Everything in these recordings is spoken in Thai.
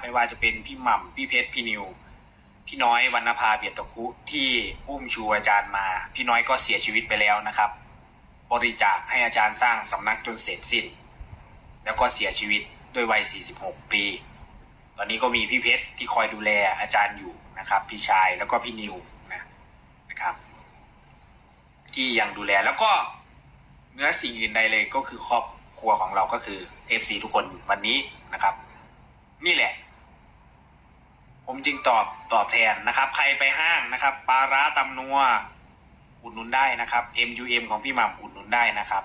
ไม่ว่าจะเป็นพี่หม่ำพี่เพชรพี่นิว พี่น้อยวรรณภาเบียดตะคุที่อุ้มชูอาจารย์มา พี่น้อยก็เสียชีวิตไปแล้วนะครับ บริจาคให้อาจารย์สร้างสำนักจนเสร็จสิ้น แล้วก็เสียชีวิตด้วยวัย 46 ปี ตอนนี้ก็มีพี่เพชรที่คอยดูแลอาจารย์อยู่นะครับ พี่ชายแล้วก็พี่นิวนะนะครับ ที่ยังดูแลแล้วก็เนื้อสิ่งอื่นใดเลยก็คือครอบครัวของเราก็คือ FC ทุกคนวันนี้นะครับ นี่แหละ ผมจึงตอบตอบแทนนะครับ ใครไปห้างนะครับปลาร้าตำนัวอุดหนุนได้นะครับ MUM ของพี่หม่ำอุดหนุนได้นะครับ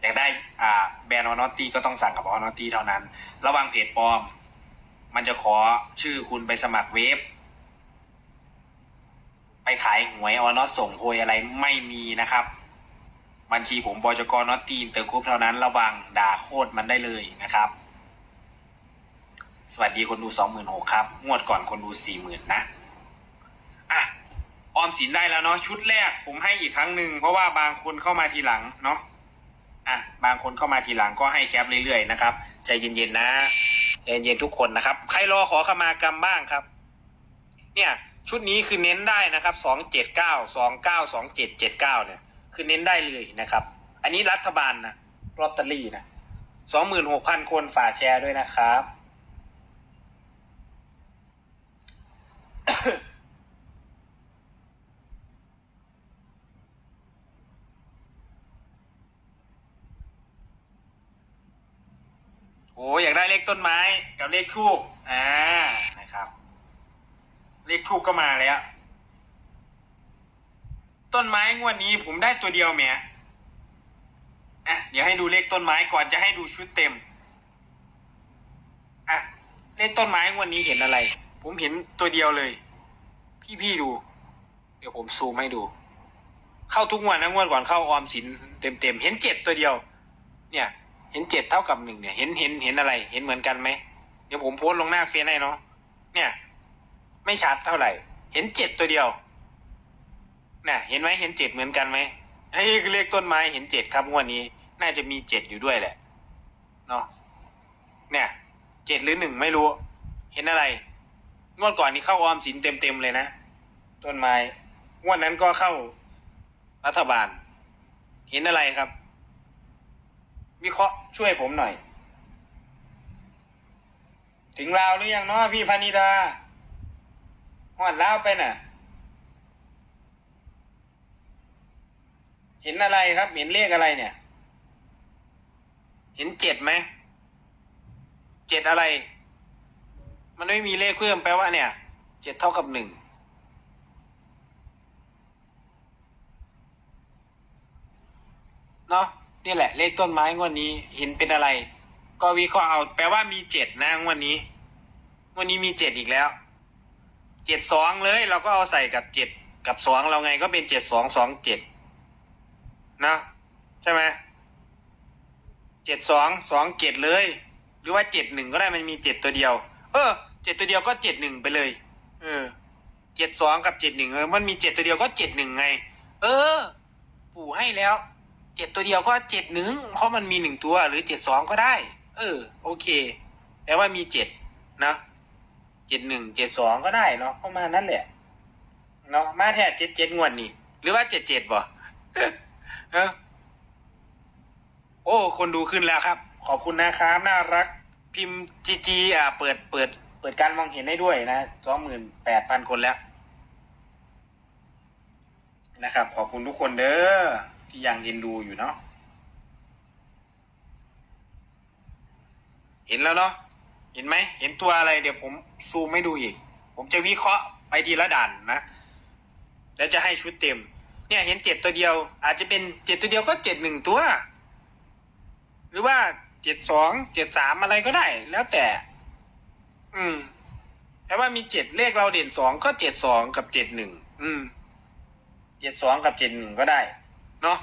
อยากได้อ่าแบรนด์ออนอตตี้ก็ต้องสั่งกับออนอตตี้เท่านั้น ระวังเพจปลอม มันจะขอชื่อคุณไปสมัครเว็บ ไปขายหวยออนอตส่งโพยอะไรไม่มีนะครับ บัญชีผมบจกนอตตีนเตอร์ครุปเท่านั้น ระวังด่าโคตรมันได้เลยนะครับ สวัสดีคนดูสองหมื่นหกครับ งวดก่อนคนดูสี่หมื่นนะอะออมสินได้แล้วเนาะชุดแรกผมให้อีกครั้งหนึ่งเพราะว่าบางคนเข้ามาทีหลังเนาะอะบางคนเข้ามาทีหลังก็ให้แคปเรื่อยๆนะครับ ใจเย็นๆนะใจเย็นๆทุกคนนะครับ ใครรอขอขมากรรมบ้างครับ เนี่ยชุดนี้คือเน้นได้นะครับสองเจ็ดเก้าสองเก้าสองเจ็ดเจ็ดเก้าเนี่ยคือเน้นได้เลยนะครับ อันนี้รัฐบาลนะลอตเตอรี่นะสองหมื่นหกพันคนฝากแชร์ด้วยนะครับ โอ้อยากได้เลขต้นไม้กับเลขทูบอ่านะครับ เลขทูบก็มาแล้ว ต้นไม้งวดนี้ผมได้ตัวเดียวแหมอะเดี๋ยวให้ดูเลขต้นไม้ก่อนจะให้ดูชุดเต็มอะเลขต้นไม้งวดนี้เห็นอะไร ผมเห็นตัวเดียวเลย พี่พี่ดู เดี๋ยวผมซูมให้ดู เข้าทุกงวันนะงวดก่อนเข้าออมสินเต็มเต็มเห็นเจ็ดตัวเดียว เนี่ย เห็นเจ็ดเท่ากับหนึ่งเนี่ย เห็นเห็นเห็นอะไร เห็นเหมือนกันไหมเดี๋ยวผมโพสต์ลงหน้าเฟซให้เนาะเนี่ย ไม่ชัดเท่าไหร่ เห็นเจ็ดตัวเดียวน่ะเห็นไหมเห็นเจ็ดเหมือนกันไหมไอ้คือเลขต้นไม้เห็นเจ็ดครับงวดนี้ น่าจะมีเจ็ดอยู่ด้วยแหละเนาะเนี่ยเจ็ดหรือหนึ่งไม่รู้ เห็นอะไร งวดก่อนนี้เข้าออมสินเต็มเต็มๆเลยนะต้นไม้งวดนั้นก็เข้ารัฐบาล เห็นอะไรครับ วิเคราะห์ช่วยผมหน่อย ถึงลาวหรือยังเนาะพี่พานิดาหอดลาวไปน่ะ เห็นอะไรครับ เห็นเลขอะไรเนี่ย เห็นเจ็ดไหมเจ็ดอะไร มันไม่มีเลขเพิ่มแปลว่าเนี่ยเจ็ดเท่ากับหนึ่งเนาะ นี่แหละ เลขต้นไม้งวดนี้เห็นเป็นอะไร ก็วิเคราะห์เอา แปลว่ามีเจ็ดนะงวดนี้งวดนี้มีเจ็ดอีกแล้วเจ็ดสองเลย เราก็เอาใส่กับเจ็ดกับสองเราไงก็เป็นเจ็ดสองสองเจ็ดนะใช่ไหมเจ็ดสองสองเจ็ดเลย หรือว่าเจ็ดหนึ่งก็ได้มันมีเจ็ดตัวเดียว เออเจ็ดตัวเดียวก็เจ็ดหนึ่งไปเลย เออเจ็ดสองกับเจ็ดหนึ่งเออมันมีเจ็ดตัวเดียวก็เจ็ดหนึ่งไง เออ ปู่ให้แล้ว เจ็ดตัวเดียวก็เจ็ดหนึ่งเพราะมันมีหนึ่งตัวหรือเจ็ดสองก็ได้ เออ โอเคแปลว่ามีเจ็ดนะเจ็ดหนึ่งเจ็ดสองก็ได้เนาะประมาณนั้นแหละเนาะมาแท้เจ็ดเจ็ดงวดนี่หรือว่าเจ็ดเจ็ดบ่เออโอ้ คนดูขึ้นแล้วครับ ขอบคุณนะครับ น่ารัก พิมพ์จีจีอ่าเปิดเปิด เปิดการมองเห็นให้ด้วยนะสองหมื่นแปดพันคนแล้ว นะครับ ขอบคุณทุกคนเด้อ ที่ยังเห็นดูอยู่เนาะเห็นแล้วเนาะเห็นไหมเห็นตัวอะไรเดี๋ยวผมซูมให้ดูอีก ผมจะวิเคราะห์ไปทีละด่านนะแล้วจะให้ชุดเต็ม เนี่ยเห็นเจ็ดตัวเดียว อาจจะเป็นเจ็ดตัวเดียวก็เจ็ดหนึ่งตัว หรือว่าเจ็ดสองเจ็ดสามอะไรก็ได้ แล้วแต่ อืมแต่ว่ามีเจ็ดเลขเราเด่นสองก็เจ็ดสองกับเจ็ดหนึ่งอืมเจ็ดสองกับเจ็ดหนึ่งก็ได้ เนาะ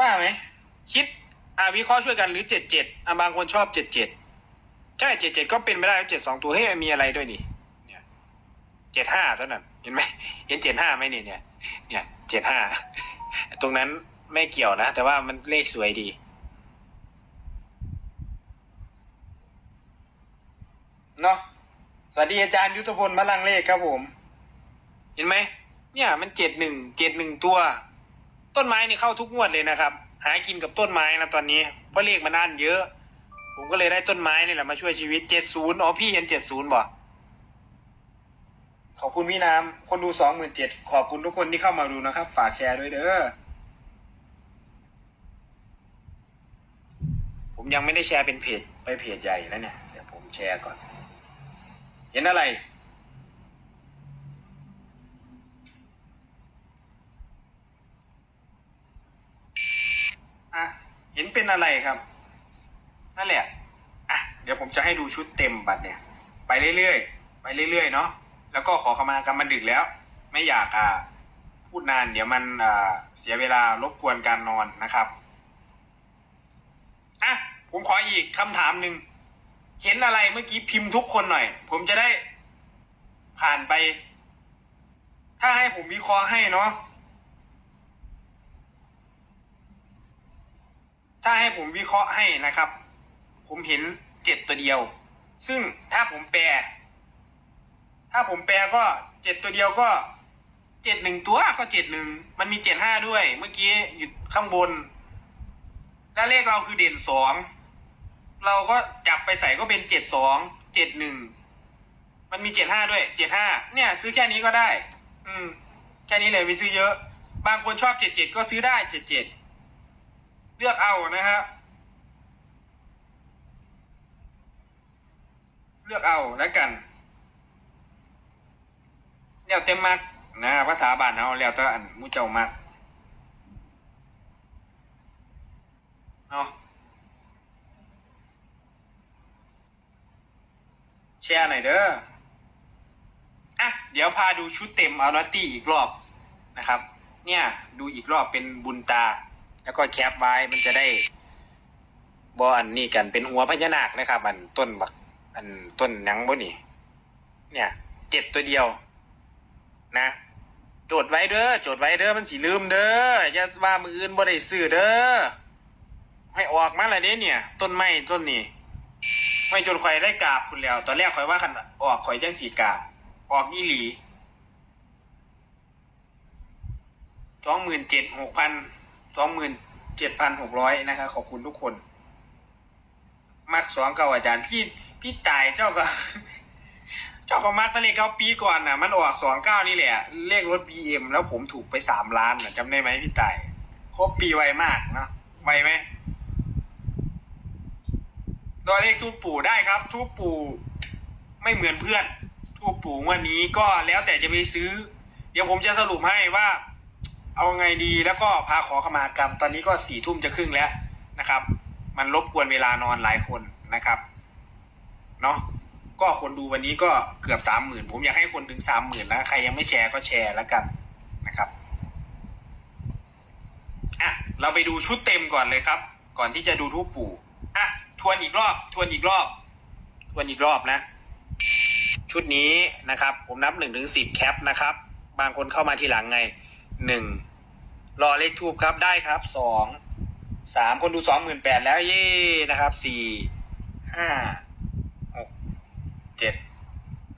ว่าไหมคิดอ่าวิเคราะห์ช่วยกันหรือเจ็ดเจ็ดอ่าบางคนชอบเจ็ดเจ็ดใช่เจ็ดเจ็ดก็เป็นไม่ได้เจ็ดสองตัวเฮ้ยมีอะไรด้วยนี่เนี่ยเจ็ดห้าเท่านั้นเห็นไหมเห็นเจ็ดห้าไหมเนี่ยเนี่ยเนี่ยเจ็ดห้าตรงนั้นไม่เกี่ยวนะ แต่ว่ามันเลขสวยดีเนาะสวัสดีอาจารย์ยุทธพลมะลังเลขครับผม เห็นไหมเนี่ยมันเจ็ดหนึ่งเจ็ดหนึ่งตัว ต้นไม้นี่เข้าทุกงวดเลยนะครับ หากินกับต้นไม้นะตอนนี้เพราะเลขมันอันเยอะ ผมก็เลยได้ต้นไม้นี่แหละมาช่วยชีวิตเจ็ดศูนย์อ๋อพี่เห็นเจ็ดศูนย์บ่ขอบคุณพี่น้ำคนดูสองหมื่นเจ็ดขอบคุณทุกคนที่เข้ามาดูนะครับ ฝากแชร์ด้วยเด้อผมยังไม่ได้แชร์เป็นเพจไปเพจใหญ่นะเนี่ยเดี๋ยวผมแชร์ก่อน เห็นอะไร อะเห็นเป็นอะไรครับ นั่นแหละอะเดี๋ยวผมจะให้ดูชุดเต็มบัตรเนี่ย ไปเรื่อยๆ ไปเรื่อยๆเนาะแล้วก็ขอขมากรรมมันดึกแล้ว ไม่อยากอ่าพูดนานเดี๋ยวมันอ่าเสียเวลารบกวนการนอนนะครับอะผมขออีกคำถามหนึ่งเห็นอะไรเมื่อกี้พิมพ์ทุกคนหน่อย ผมจะได้ผ่านไป ถ้าให้ผมวิเคราะห์ให้เนาะ ถ้าให้ผมวิเคราะห์ให้นะครับ ผมเห็นเจ็ดตัวเดียว ซึ่งถ้าผมแปล ถ้าผมแปลก็เจ็ดตัวเดียวก็เจ็ดหนึ่งตัวก็เจ็ดหนึ่งมันมีเจ็ดห้าด้วย เมื่อกี้อยู่ข้างบน แล้วเลขเราคือเด่นสองเราก็จับไปใส่ก็เป็นเจ็ดสองเจ็ดหนึ่งมันมีเจ็ดห้าด้วยเจ็ดห้าเนี่ย ซื้อแค่นี้ก็ได้ อืม แค่นี้เลยไม่ซื้อเยอะ บางคนชอบเจ็ดเจ็ดก็ซื้อได้เจ็ดเจ็ด เลือกเอานะครับเลือกเอาแล้วกันแล้วเต็มมากนะภาษาบ้านเอาแล้วแต่อันมุเจ้ามากเนาะแชร์หน่อยเด้ออะเดี๋ยวพาดูชุดเต็มเอานอตตี้อีกรอบนะครับ เนี่ยดูอีกรอบเป็นบุญตา แล้วก็แคปไว้มันจะได้บออันนี้กันเป็นหัวพญานาคนะครับ อันต้นบักอันต้นหนังบ่นี่ เนี่ยเจ็ดตัวเดียว นะจดไว้เด้อจดไว้เด้อมันสิลืมเด้ออย่าว่ามืออื่นบ่ได้ซื้อเด้อให้ออกมาละเด้เนี่ย ต้นไม้ต้นนี้ไม่จนข่อยได้กราบคุณแล้ว ตอนแรกข่อยว่าคันออกข่อยจังสีกราบออกอีหลีสองหมื่นเจ็ดหกพัน สองหมื่นเจ็ดพันหกร้อยนะครับขอบคุณทุกคน มักสองเก่าอาจารย์ พี่พี่ตายเจ้าก็ เจ้าก็มักตะเลขเก้าปีก่อนน่ะ มันออกสองเก้านี่แหละ เลขรถบีเอ็มแล้วผมถูกไปสามล้านน่ะจำได้ไหมพี่ตาย ครบปีไวมากนะไวไหมตัวเลขทูปปู่ได้ครับทูปปู่ไม่เหมือนเพื่อนทูปปู่วันนี้ก็แล้วแต่จะไปซื้อ เดี๋ยวผมจะสรุปให้ว่า เอาไงดีแล้วก็พาขอขมากรรม ตอนนี้ก็สี่ทุ่มจะครึ่งแล้วนะครับ มันรบกวนเวลานอนหลายคนนะครับเนาะก็คนดูวันนี้ก็เกือบสามหมื่นผมอยากให้คนถึงสามหมื่นนะใครยังไม่แชร์ก็แชร์แล้วกันนะครับอะเราไปดูชุดเต็มก่อนเลยครับ ก่อนที่จะดูทูปปู่อะทวนอีกรอบ ทวนอีกรอบ ทวนอีกรอบนะ ชุดนี้นะครับ ผมนับหนึ่งถึงสิบแคปนะครับ บางคนเข้ามาทีหลังไง หนึ่งรอเลขทูบครับได้ครับสองสามคนดูสองหมื่นแปดแล้วเย่นะครับสี่ห้าหกเจ็ด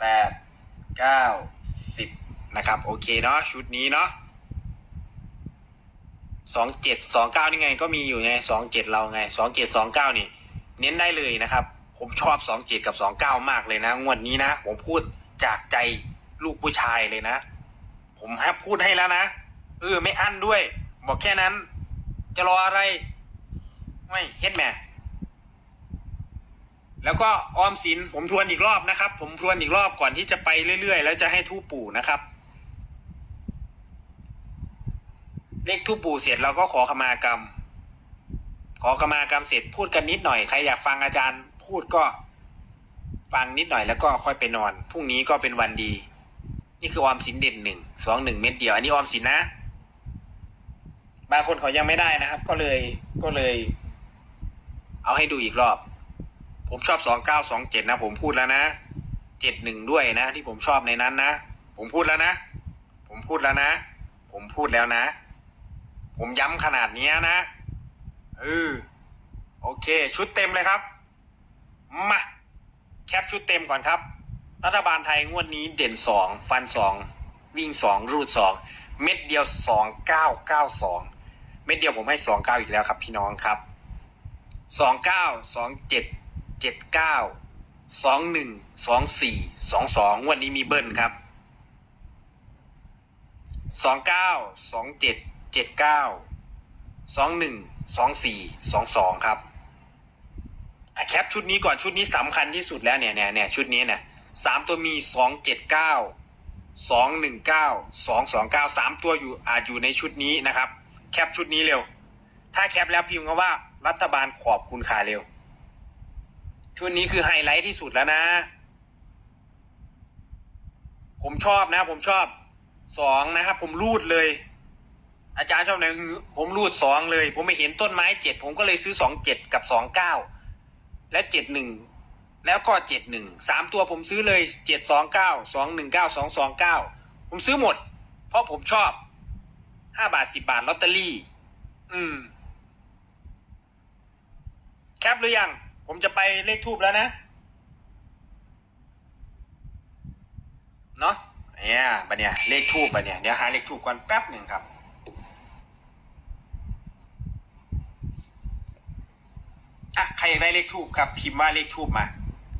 แปดเก้าสิบนะครับ โอเคเนาะชุดนี้เนาะสองเจ็ดสองเก้านี่ไง ก็มีอยู่ไงสองเจ็ดเราไงสองเจ็ดสองเก้านี่ เน้นได้เลยนะครับ ผมชอบสองเจ็ดกับสองเก้ามากเลยนะ งวดนี้นะ ผมพูดจากใจลูกผู้ชายเลยนะ ผมฮะพูดให้แล้วนะ เออไม่อั้นด้วย บอกแค่นั้น จะรออะไร ไม่เฮ็ดแม่แล้วก็ออมสินผมทวนอีกรอบนะครับ ผมทวนอีกรอบก่อนที่จะไปเรื่อยๆ แล้วจะให้ทูปู่นะครับ เลขทูปปู่เสร็จเราก็ขอขมากรรม ขอขมากรรมเสร็จพูดกันนิดหน่อยใครอยากฟังอาจารย์ พูดก็ฟังนิดหน่อยแล้วก็ค่อยไปนอนพรุ่งนี้ก็เป็นวันดี นี่คือออมสินเด่นหนึ่งสองหนึ่งเม็ดเดียว อันนี้ออมสินนะ บางคนเขายังไม่ได้นะครับ ก็เลยก็เลย เอาให้ดูอีกรอบ ผมชอบสองเก้าสองเจ็ดนะ ผมพูดแล้วนะเจ็ดหนึ่งด้วยนะ ที่ผมชอบในนั้นนะ ผมพูดแล้วนะ ผมพูดแล้วนะ ผมพูดแล้วนะ ผมย้ำขนาดนี้นะเออโอเค ชุดเต็มเลยครับมาแคปชุดเต็มก่อนครับ รัฐบาลไทยงวดนี้เด่นสองฟันสองวิ่งสองรูดสองเม็ดเดียวสองเก้าเก้าสอง ม็ดเดียวผมให้สองเก้าอีกแล้วครับ พี่น้องครับสองเก้าสองเจ็ดเจ็ดเก้าสองหนึ่งสองสี่สองสองวันนี้มีเบิ้ลครับสองเก้าสองเจ็ดเจ็ดเก้าสองหนึ่งสองสี่สองสองครับแคปชุดนี้ก่อนชุดนี้สำคัญที่สุดแล้วเนี่ยเนี่ยเนี่ยชุดนี้เนี่ยสามตัวมีสองเจ็ดเก้าสองหนึ่งเก้าสองสองเก้าสามตัวอยู่อาจอยู่ในชุดนี้นะครับ แคปชุดนี้เร็ว ถ้าแคปแล้วพิมพ์คำว่า รัฐบาลขอบคุณค่าเร็ว ชุดนี้คือไฮไลท์ที่สุดแล้วนะ ผมชอบนะ ผมชอบสองนะครับ ผมรูดเลย อาจารย์ชอบไหนผมรูดสองเลย ผมไม่เห็นต้นไม้เจ็ดผมก็เลยซื้อสองเจ็ดกับสองเก้าและเจ็ดหนึ่งแล้วก็เจ็ดหนึ่งสามตัวผมซื้อเลยเจ็ดสองเก้าสองหนึ่งเก้าสองสองเก้าผมซื้อหมด เพราะผมชอบ ห้าบาทสิบาทลอตเตอรี่ อืม แคปหรือยัง ผมจะไปเลขทูบแล้วนะ เนาะเนี่ยบัดเนี่ย เลขทูบบัดเนี่ย เดี๋ยวหาเลขทูบก่อนแป๊บหนึ่งครับอะใครอยากได้เลขทูบครับ พิมพ์ว่าเลขทูบมา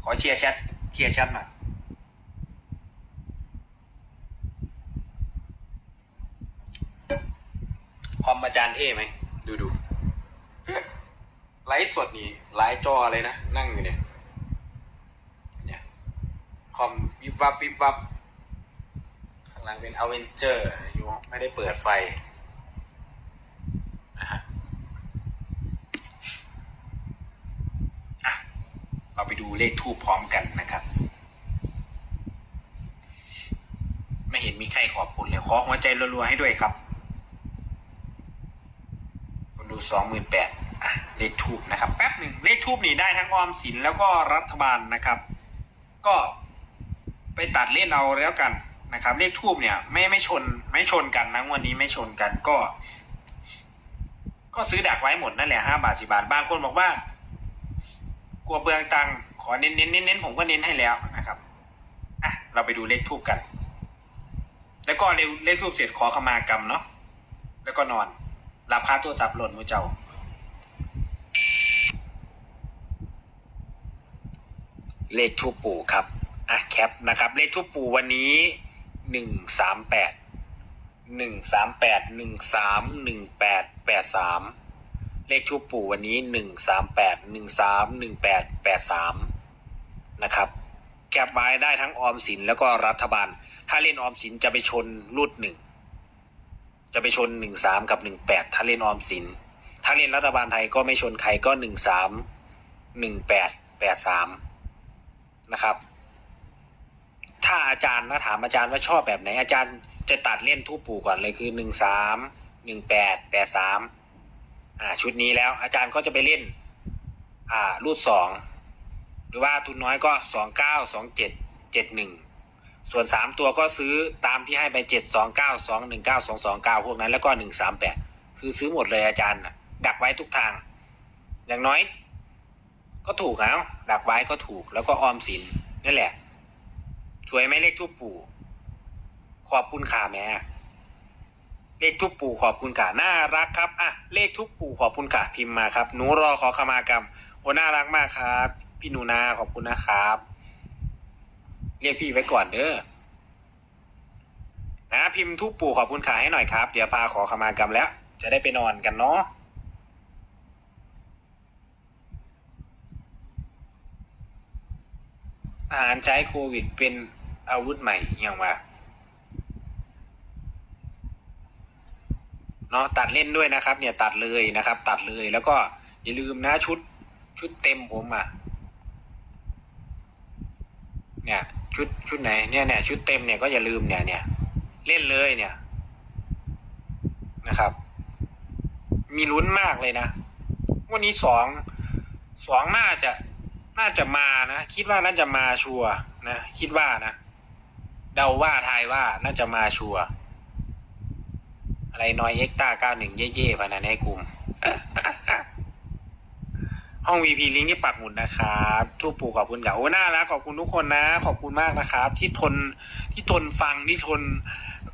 ขอเชียร์แชทเคลียร์แชทมา คอมอาจารย์เท่ไหม ดูดูไลฟ์สดนี่หลายจอเลยนะ นั่งอยู่เนี่ย เนี่ย คอมวิบวับวิบวับข้างหลังเป็นอเวนเจอร์อยู่ไม่ได้เปิดไฟนะฮะเราไปดูเลขทูปพร้อมกันนะครับ ไม่เห็นมีใครขอบคุณเลย ขอหัวใจรัวๆให้ด้วยครับ คนดู สองหมื่นแปดเลขทูบนะครับแป๊บหนึ่งเลขทูบนี่ได้ทั้งออมสินแล้วก็รัฐบาลนะครับ ก็ไปตัดเล่นเอาแล้วกันนะครับ เลขทูบเนี่ยไม่ไม่ชนไม่ชนกันนะวันนี้ไม่ชนกันก็ ก็ซื้อดักไว้หมดนั่นแหละห้าบาทสิบาทบางคนบอกว่า กลัวเบืองตังขอเน้นเน้นเน้นเน้นผมก็เน้นให้แล้วนะครับอะเราไปดูเลขทูบกัน แล้วก็เลขทูบเสร็จขอขมากรรมเนาะแล้วก็นอน หลับคาโทรศัพท์หล่นมือเจ้า เลขทูปปู่ครับ อะแคปนะครับ เลขทูปปู่วันนี้หนึ่งสามแปดหนึ่งสามแปดหนึ่งสามหนึ่งแปดแปดสามเลขทูปปู่วันนี้หนึ่งสามแปดหนึ่งสามหนึ่งแปดแปดสามนะครับแคปไว้ได้ทั้งออมสินแล้วก็รัฐบาล ถ้าเล่นออมสินจะไปชนรูดหนึ่ง จะไปชนหนึ่งสามกับหนึ่งแปดถ้าเล่นออมสิน ถ้าเล่นรัฐบาลไทยก็ไม่ชนใครก็หนึ่งสามหนึ่งแปดแปดสามนะครับ ถ้าอาจารย์นะถามอาจารย์ว่าชอบแบบไหน อาจารย์จะตัดเล่นทูปปู่ก่อนเลยคือหนึ่งสามหนึ่งแปดแปดสามอ่าชุดนี้แล้ว อาจารย์ก็จะไปเล่น อ่ารูดสองหรือว่าทุนน้อยก็สองเก้าสองเจ็ดเจ็ดหนึ่ง ส่วนสามตัวก็ซื้อตามที่ให้ไปเจ็ดสองเก้าสองหนึ่งเก้าสองสองเก้าพวกนั้นแล้วก็หนึ่งสามแปดคือซื้อหมดเลยอาจารย์ดักไว้ทุกทาง อย่างน้อย ก็ถูกแล้วดักไว้ก็ถูกแล้วก็ออมสินนั่นแหละ สวยไหมเลขทูปปู่ ขอบคุณค่ะแม่เลขทุกปู่ขอบคุณค่ะน่ารักครับอะเลขทุกปู่ขอบคุณค่ะพิมพ์มาครับหนูรอขอขมากรรมโอ้น่ารักมากครับ พี่หนูนาขอบคุณนะครับ เรียกพี่ไว้ก่อนเด้อนะพิมพ์ทุกปู่ขอบคุณค่ะให้หน่อยครับ เดี๋ยวพาขอขมากรรมแล้ว จะได้ไปนอนกันเนาะทหารใช้โควิดเป็นอาวุธใหม่อย่างว่าเนาะตัดเล่นด้วยนะครับ เนี่ยตัดเลยนะครับ ตัดเลยแล้วก็อย่าลืมนะชุดชุดเต็มผมอะ เนี่ย ชุดชุดไหนเนี่ยเนี่ยชุดเต็มเนี่ยก็อย่าลืมเนี่ยเนี่ยเล่นเลยเนี่ยนะครับ มีลุ้นมากเลยนะ วันนี้สองสองน่าจะน่าจะมานะ คิดว่าน่าจะมาชัวร์นะคิดว่านะเดาว่าทายว่าน่าจะมาชัวร์อะไรน้อยเอ็กตาเก้าหนึ่งเย่ๆพนันให้กลุ่ม ห้อง VP ลิงก์ที่ปักหมุดนะครับทุกปู่ขอบคุณกับโอ้น่ารักขอบคุณทุกคนนะ ขอบคุณมากนะครับ ที่ทนที่ทนฟังที่ทน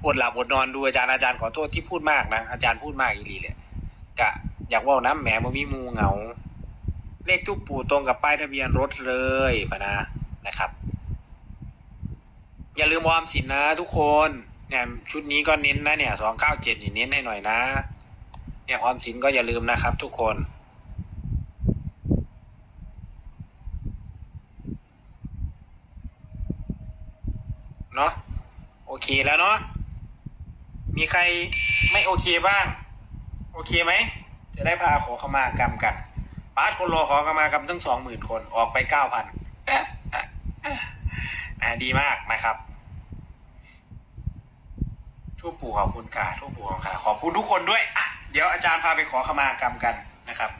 อดหลับอดนอนดูอาจารย์อาจารย์ขอโทษที่พูดมากนะอาจารย์พูดมากอีหลีเลยกะอยากว่าน้ำแหมมมีมูเหงา เลขทุกปู่ตรงกับป้ายทะเบียนรถเลยปะนะนะครับ อย่าลืมออมสินนะ ทุกคนเนี่ยชุดนี้ก็เน้นนะเนี่ยสองเก้าเจ็ดเน้นให้หน่อยนะ เนี่ยออมสินก็อย่าลืมนะครับ ทุกคน เนาะโอเคแล้วเนาะมีใครไม่โอเคบ้าง โอเคไหม จะได้พาขอขมากรรมกันปาร์ตคนรอขอขมากรรมตั้งสองหมื่นคนออกไปเก้าพันอ่าดีมากนะครับทูบปู่ขอบคุณค่ะทูบปู่ขอบคุณค่ะขอบคุณทุกคนด้วยอะเดี๋ยวอาจารย์พาไปขอขมากรรมกันนะครับ